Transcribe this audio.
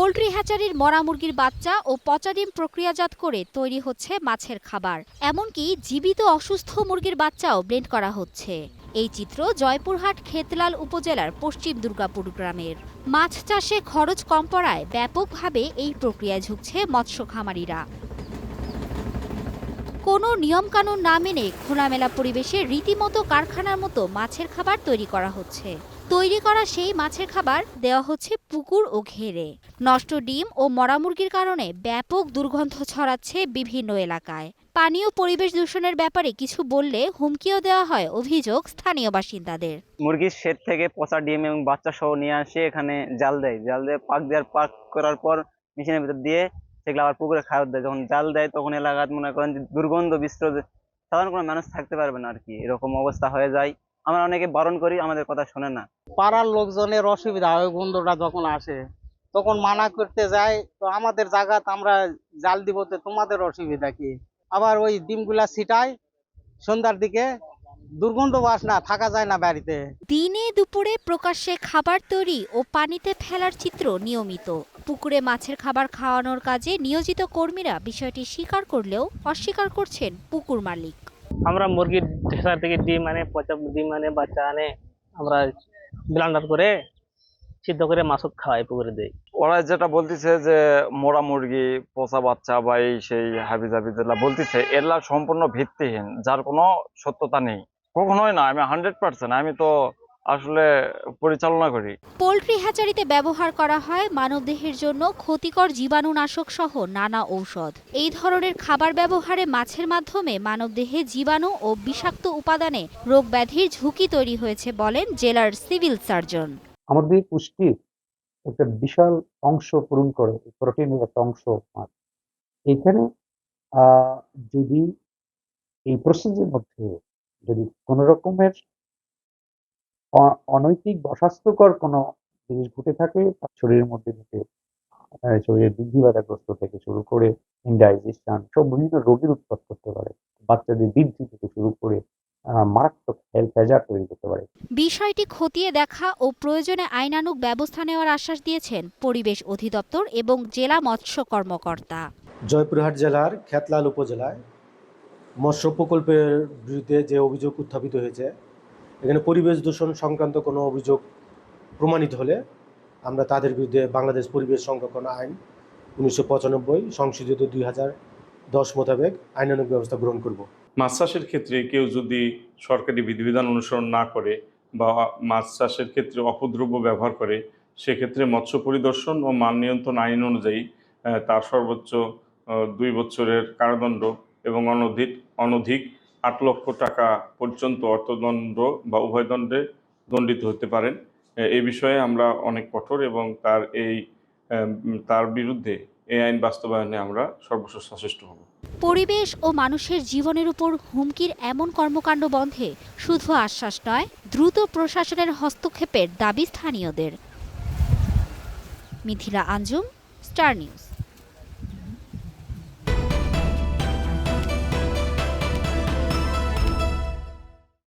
Poultry হ্যাচারির মরা মুরগির বাচ্চা ও পচা ডিম প্রক্রিয়াজাত করে তৈরি হচ্ছে মাছের খাবার। এমনকি জীবিত অসুস্থ মুরগির বাচ্চাও ব্লেন্ড করা হচ্ছে। এই চিত্র জয়পুরহাট খেতলাল উপজেলার পশ্চিম দুর্গাপুর গ্রামের। মাছ চাষে খরচ কম পড়ায় ব্যাপকভাবে এই প্রক্রিয়ায় ঝুঁকছে মৎস্য খামারিরা। কোনো নিয়মকানুন না মেনে খোলামেলা পরিবেশে রীতিমতো কারখানার মতো মাছের খাবার তৈরি করা হচ্ছে। তৈরি করা সেই মাছের খাবার দেওয়া হচ্ছে পুকুর ও ঘেরে। নষ্ট ডিম ও মরা মুরগির কারণে ব্যাপক দুর্গন্ধ ছড়াচ্ছে বিভিন্ন এলাকায়। পানীয় পরিবেশ দূষণের ব্যাপারে কিছু বললে হুমকিও দেওয়া হয় অভিযোগ স্থানীয় বাসিন্দাদের। মুরগির শেড থেকে পচা ডিম এবং বাচ্চা সহ নিয়ে আসে, এখানে জাল দেয়। জাল দিয়ে পাক দেওয়ার, পাক করার পর মেশিনের ভিতর দিয়ে সেগুলো আবার পুকুরে খাওয়ার দেয়। যখন জাল দেয় তখন এলাকার মনে করেন যে দুর্গন্ধ বিস্তৃত সাধারণ কোনো মানুষ থাকতে পারবে না আর কি। এরকম অবস্থা হয়ে যায়। আমরা অনেকে বারণ করি আমাদের কথা শোনে না। পাড়ার লোকজনের অসুবিধা হয় গন্ধটা যখন আসে তখন মানা করতে যায় তো আমাদের জায়গাত আমরা জাল দিব তো তোমাদের অসুবিধা কি? আবার ওই ডিমগুলা ছিটায় সন্ধ্যার দিকে দুর্গন্ধ বাসনা থাকা যায় না বাড়িতে। দিনে দুপুরে প্রকাশ্যে খাবার তৈরি ও পানিতে ফেলার চিত্র নিয়মিত। পুকুরে মাছের খাবার খাওয়ানোর কাজে নিয়োজিত কর্মীরা বিষয়টি স্বীকার করলেও অস্বীকার করছেন পুকুর মালিক। আমরা মুরগির ঢেসা থেকে ডিম আনে পচা ডিম আনে বাচ্চা আনে আমরা ব্লান্ডার করে সিদ্ধ করে মাছত খাওয়াই পুকুরে দিই। ওরা যেটা বলতেছে যে মোরা মুরগি পচা বাচ্চা বা এই সেই হাবি জাবি যেগুলা বলতেছে এগুলা সম্পূর্ণ ভিত্তিহীন যার কোনো সত্যতা নেই। কখনোই না আমি হান্ড্রেড পার্সেন্ট আমি তো আসলে পরিচালনা করি। পোল্ট্রি হ্যাচারিতে ব্যবহার করা হয় মানবদেহের জন্য ক্ষতিকর জীবাণুনাশক সহ নানা ঔষধ। এই ধরনের খাবার ব্যবহারে মাছের মাধ্যমে মানবদেহে জীবাণু ও বিষাক্ত উপাদানে রোগ ব্যাধির ঝুঁকি তৈরি হয়েছে বলেন জেলার সিভিল সার্জন। আমাদের পুষ্টির একটা বিশাল অংশ পূরণ করে প্রোটিনের একটা অংশ মাছ। এখানে আহ, যদি এই প্রসেসের মধ্যে যদি কোনো রকমের অনৈতিক বা অস্বাস্থ্যকর কোনো জিনিস ঘটে থাকে তার শরীরের মধ্যে থেকে শরীরের বৃদ্ধি বাধাগ্রস্ত থেকে শুরু করে ইনডাইজেশন সব বিভিন্ন রোগের উৎপাদ করতে পারে। বাচ্চাদের বৃদ্ধি থেকে শুরু করে মারাত্মক হেলথ তৈরি করতে পারে। বিষয়টি খতিয়ে দেখা ও প্রয়োজনে আইনানুগ ব্যবস্থা নেওয়ার আশ্বাস দিয়েছেন পরিবেশ অধিদপ্তর এবং জেলা মৎস্য কর্মকর্তা। জয়পুরহাট জেলার খেতলাল উপজেলায় মৎস্য প্রকল্পের বিরুদ্ধে যে অভিযোগ উত্থাপিত হয়েছে এখানে পরিবেশ দূষণ সংক্রান্ত কোনো অভিযোগ প্রমাণিত হলে আমরা তাদের বিরুদ্ধে বাংলাদেশ পরিবেশ সংরক্ষণ আইন উনিশশো পঁচানব্বই সংশোধিত দুই হাজার দশ মোতাবেক আইনানুগ ব্যবস্থা গ্রহণ করব। মাছ চাষের ক্ষেত্রে কেউ যদি সরকারি বিধিবিধান অনুসরণ না করে বা মাছ চাষের ক্ষেত্রে অপদ্রব্য ব্যবহার করে, সেক্ষেত্রে মৎস্য পরিদর্শন ও মান নিয়ন্ত্রণ আইন অনুযায়ী তার সর্বোচ্চ দুই বছরের কারাদণ্ড এবং অনধিক অনধিক আট লক্ষ টাকা পর্যন্ত অর্থদণ্ড বা উভয়দণ্ডে দণ্ডিত হতে পারেন। এ- বিষয়ে আমরা অনেক কঠোর এবং তার এই তার বিরুদ্ধে এই আইন বাস্তবায়নে আমরা সর্বস্ব সচেষ্ট হব। পরিবেশ ও মানুষের জীবনের উপর হুমকির এমন কর্মকাণ্ড বন্ধে শুধু আশ্বাস নয়, দ্রুত প্রশাসনের হস্তক্ষেপের দাবি স্থানীয়দের। Mithila Anjum, Star News.